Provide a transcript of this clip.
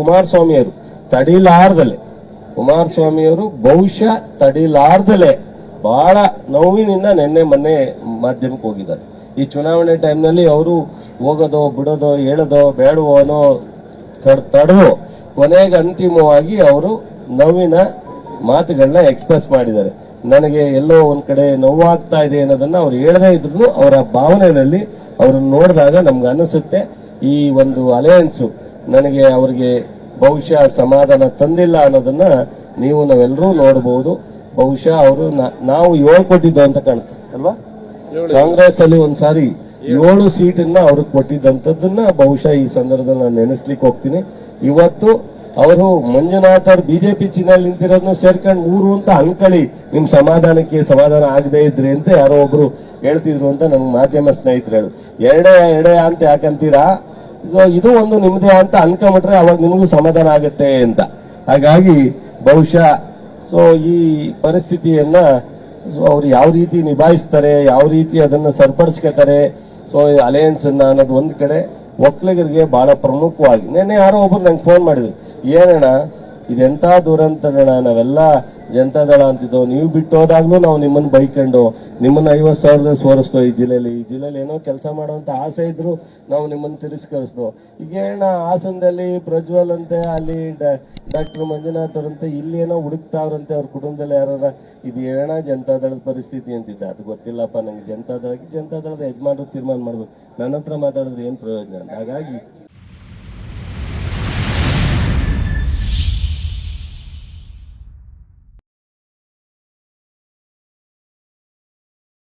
ಕುಮಾರಸ್ವಾಮಿಯವರು ತಡಿಲಾರ್ದಲೆ. ಕುಮಾರಸ್ವಾಮಿಯವರು ಬಹುಶಃ ತಡಿಲಾರ್ದಲೆ. ಬಹಳ ನೋವಿನಿಂದ ನಿನ್ನೆ ಮೊನ್ನೆ ಮಾಧ್ಯಮಕ್ಕೆ ಹೋಗಿದ್ದಾರೆ. ಈ ಚುನಾವಣೆ ಟೈಮ್ನಲ್ಲಿ ಅವರು ಹೋಗೋದೋ, ಬಿಡೋದೋ, ಹೇಳೋದೋ, ಬೇಡವೋ ಅನ್ನೋ ತಡೆದು ಕೊನೆಗೆ ಅಂತಿಮವಾಗಿ ಅವರು ನೋವಿನ ಮಾತುಗಳನ್ನ ಎಕ್ಸ್ಪ್ರೆಸ್ ಮಾಡಿದ್ದಾರೆ. ನನಗೆ ಎಲ್ಲೋ ಒಂದ್ ಕಡೆ ನೋವಾಗ್ತಾ ಇದೆ ಅನ್ನೋದನ್ನ ಅವ್ರು ಹೇಳದೇ ಇದ್ರು ಅವರ ಭಾವನೆಯಲ್ಲಿ ಅವ್ರನ್ನ ನೋಡಿದಾಗ ನಮ್ಗೆ ಅನಿಸುತ್ತೆ. ಈ ಒಂದು ಅಲಯನ್ಸ್ ನನಗೆ ಅವರಿಗೆ ಬಹುಶಃ ಸಮಾಧಾನ ತಂದಿಲ್ಲ ಅನ್ನೋದನ್ನ ನೀವು ನಾವೆಲ್ಲರೂ ನೋಡಬಹುದು ಬಹುಶಃ ಅವರು ನಾವು ಏಳು ಕೊಟ್ಟಿದ್ದು ಅಂತ ಕಾಣುತ್ತೆ ಅಲ್ವಾ? ಕಾಂಗ್ರೆಸ್ ಅಲ್ಲಿ ಒಂದ್ಸಾರಿ ಏಳು ಸೀಟನ್ನ ಅವ್ರಿಗೆ ಕೊಟ್ಟಿದ್ದಂಥದ್ದನ್ನ ಬಹುಶಃ ಈ ಸಂದರ್ಭದಲ್ಲಿ ನಾನು ನೆನೆಸ್ಲಿಕ್ಕೆ ಹೋಗ್ತೀನಿ. ಇವತ್ತು ಅವರು ಮಂಜುನಾಥ್ ಅವ್ರು ಬಿಜೆಪಿ ಚಿಹ್ನೆಯಲ್ಲಿ ನಿಂತಿರೋದನ್ನ ಸೇರ್ಕೊಂಡು ಮೂರು ಅಂತ ಅಂಕಳಿ ನಿಮ್ ಸಮಾಧಾನಕ್ಕೆ ಸಮಾಧಾನ ಆಗದೆ ಇದ್ರಿ ಅಂತ ಯಾರೋ ಒಬ್ರು ಹೇಳ್ತಿದ್ರು ಅಂತ ನನ್ ಮಾಧ್ಯಮ ಸ್ನೇಹಿತರು ಹೇಳು ಎರಡೇ ಎರಡೇ ಅಂತ ಯಾಕಂತೀರಾ? ಇದು ಒಂದು ನಿಮ್ಮದೇ ಅಂತ ಅನ್ಕೊಂಬಿಟ್ರೆ ಅವಾಗ ನಿಮಗೂ ಸಮಾಧಾನ ಆಗುತ್ತೆ ಅಂತ. ಹಾಗಾಗಿ ಬಹುಶಃ ಸೊ ಈ ಪರಿಸ್ಥಿತಿಯನ್ನ ಸೊ ಅವ್ರು ಯಾವ ರೀತಿ ನಿಭಾಯಿಸ್ತಾರೆ, ಯಾವ ರೀತಿ ಅದನ್ನ ಸರಿಪಡಿಸ್ಕೊತಾರೆ ಸೊ ಅಲಯನ್ಸ್ ಅನ್ನ ಅನ್ನೋದು ಒಂದು ಕಡೆ ಒಕ್ಕಲಿಗರಿಗೆ ಬಹಳ ಪ್ರಮುಖವಾಗಿ. ನೆನ್ನೆ ಯಾರೋ ಒಬ್ರು ನಂಗೆ ಫೋನ್ ಮಾಡಿದ್ರು. ಏನಣ್ಣ ಇದೆಂತ ದುರಂತಗಳ? ನಾವೆಲ್ಲ ಜನತಾದಳ ಅಂತಿದ್ದೋ, ನೀವು ಬಿಟ್ಟು ಹೋದಾಗ್ಲೂ ನಾವು ನಿಮ್ಮನ್ನ ಬೈಕೊಂಡು ನಿಮ್ಮನ್ನ ಐವತ್ತು ಸಾವಿರದ ಸೋರಿಸ್ತೋ ಈ ಜಿಲ್ಲೆಯಲ್ಲಿ. ಈ ಜಿಲ್ಲೆಯಲ್ಲಿ ಏನೋ ಕೆಲಸ ಮಾಡುವಂಥ ಆಸೆ ಇದ್ರು ನಾವು ನಿಮ್ಮನ್ನ ತಿರಸ್ಕರಿಸ್ತೋ ಈಗ ಏನ ಹಾಸನದಲ್ಲಿ ಪ್ರಜ್ವಲ್ ಅಂತೆ, ಅಲ್ಲಿ ಡಾಕ್ಟರ್ ಮಂಜುನಾಥ್ ಅವರಂತೆ, ಇಲ್ಲಿ ಏನೋ ಹುಡುಕ್ತಾವ್ರಂತೆ ಅವ್ರ ಕುಟುಂಬದಲ್ಲಿ ಯಾರ ಇದು ಏನ ಜನತಾದಳದ ಪರಿಸ್ಥಿತಿ ಅಂತಿದ್ದೆ. ಅದು ಗೊತ್ತಿಲ್ಲಪ್ಪ, ನಂಗೆ ಜನತಾದಳಕ್ಕೆ ಜನತಾದಳದ ಯಜಮಾನರು ತೀರ್ಮಾನ ಮಾಡಬೇಕು. ನನ್ನ ಹತ್ರ ಮಾತಾಡಿದ್ರೆ ಏನು ಪ್ರಯೋಜನ. ಹಾಗಾಗಿ